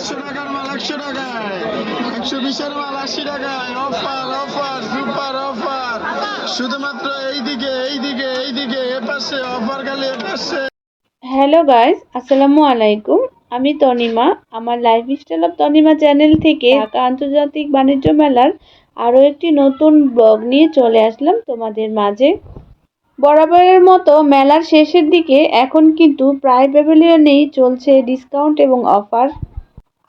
পাঁচশো টাকার মাল, একশো টাকায়। একশো বিশের মাল, আশি টাকায়। Offer offer, super offer. শুধুমাত্র এইদিকে এইদিকে এইদিকে অফার খালি হ্যালো গাইস, আসসালামু আলাইকুম। আমি তনিমা। আমার lifestyle of Tanima channel থেকে ঢাকা আন্তর্জাতিক বাণিজ্য মেলার আরও একটি নতুন ব্লগ নিয়ে চলে আসলাম তোমাদের মাঝে। বরাবরের মতো মেলার শেষের দিকে এখন কিন্তু প্রায় প্যাভিলিয়নেই চলছে ডিসকাউন্ট এবং অফার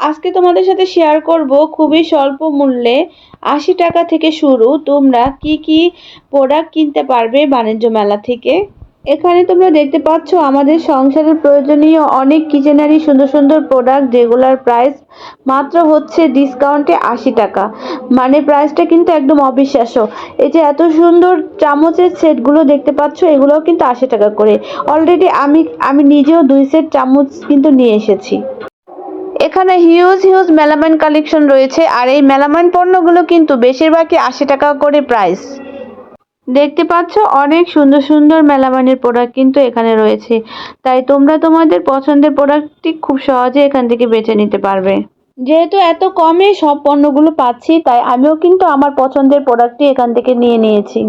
আজকে তোমাদের সাথে শেয়ার করব খুবই স্বল্প মূল্যে আশি টাকা থেকে শুরু। তোমরা কি কি প্রোডাক্ট কিনতে পারবে বাণিজ্য মেলা থেকে? এখানে তোমরা দেখতে পাচ্ছ আমাদের সংসারের প্রয়োজনীয় অনেক কিচেনারি সুন্দর সুন্দর প্রোডাক্ট যেগুলোর প্রাইস মাত্র হচ্ছে ডিসকাউন্টে আশি টাকা। মানে প্রাইসটা কিন্তু একদম অবিশ্বাস্য। এই যে এত সুন্দর চামচের সেটগুলো দেখতে পাচ্ছ, এগুলোও কিন্তু আশি টাকা করে। অলরেডি আমি আমি নিজেও দুই সেট চামচ কিন্তু নিয়ে এসেছি। এখানে হিউজ হিউজ মেলামাইন কালেকশন রয়েছে আর এই মেলামাইন পণ্যগুলো কিন্তু বেশিরভাগই আশি টাকা করে প্রাইস দেখতে পাচ্ছ, অনেক সুন্দর সুন্দর মেলামাইনের প্রোডাক্ট কিন্তু এখানে রয়েছে। তাই তোমরা তোমাদের পছন্দের প্রোডাক্টটি খুব সহজে এখান থেকে বেছে নিতে পারবে। যেহেতু এত কমে সব পণ্যগুলো পাচ্ছি, তাই আমিও কিন্তু আমার পছন্দের প্রোডাক্টটি এখান থেকে নিয়ে নিয়েছি।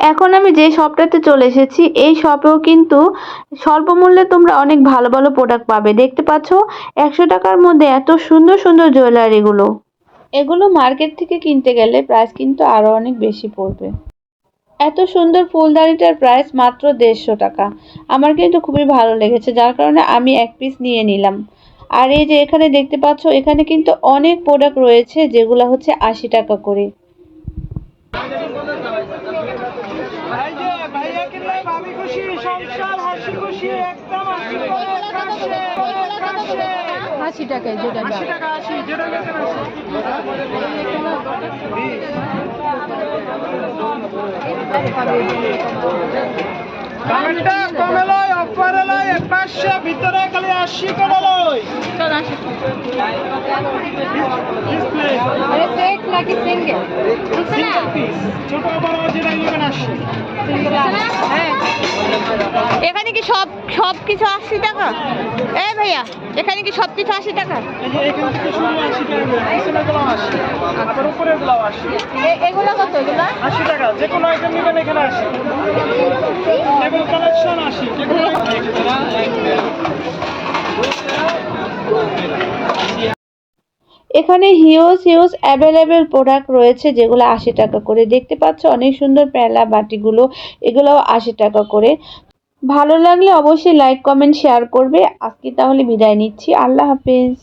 এখন আমি যে শপটাতে চলে এসেছি, এই শপেও কিন্তু স্বল্প মূল্যে তোমরা অনেক ভালো ভালো প্রোডাক্ট পাবে। দেখতে পাচ্ছ, একশো টাকার মধ্যে এত সুন্দর সুন্দর জুয়েলারিগুলো এগুলো মার্কেট থেকে কিনতে গেলে প্রাইস কিন্তু আরও অনেক বেশি পড়বে। এত সুন্দর ফুলদানিটার প্রাইস মাত্র দেড়শো টাকা। আমার কিন্তু খুবই ভালো লেগেছে, যার কারণে আমি এক পিস নিয়ে নিলাম। আর এই যে এখানে দেখতে পাচ্ছ, এখানে কিন্তু অনেক প্রোডাক্ট রয়েছে, যেগুলো হচ্ছে আশি টাকা করে। ভাই যে ভাইয়া কিনলে ভাবি খুশি সংসার হাসি খুশি একদম হাসি করে কাশে কাশে আশি টাকায় যেটা আশি টাকা আশি যেটা কমে লয় অফারে লয় পাঁচশো ভিতরে খালি আশি করে লয়। ডিসপ্লে সেট নাকি সিঙ্গেল সিঙ্গেল ছোট বড় এখানে কি সব সব কিছু আশি টাকা? এ ভাইয়া এখানে কি সব কিছু আশি টাকা? এ- এগুলো কত এগুলো? আশি টাকা যে কোনো আইটেম নেবেন এখানে কালেকশন এখানে হিউজ হিউজ অ্যাভেলেবেল প্রোডাক্ট রয়েছে যেগুলো আশি টাকা করে। দেখতে পাচ্ছ অনেক সুন্দর প্যালা বাটিগুলো, এগুলোও আশি টাকা করে। ভালো লাগলে অবশ্যই লাইক কমেন্ট শেয়ার করবে। আজকে তাহলে বিদায় নিচ্ছি। আল্লাহ হাফিজ।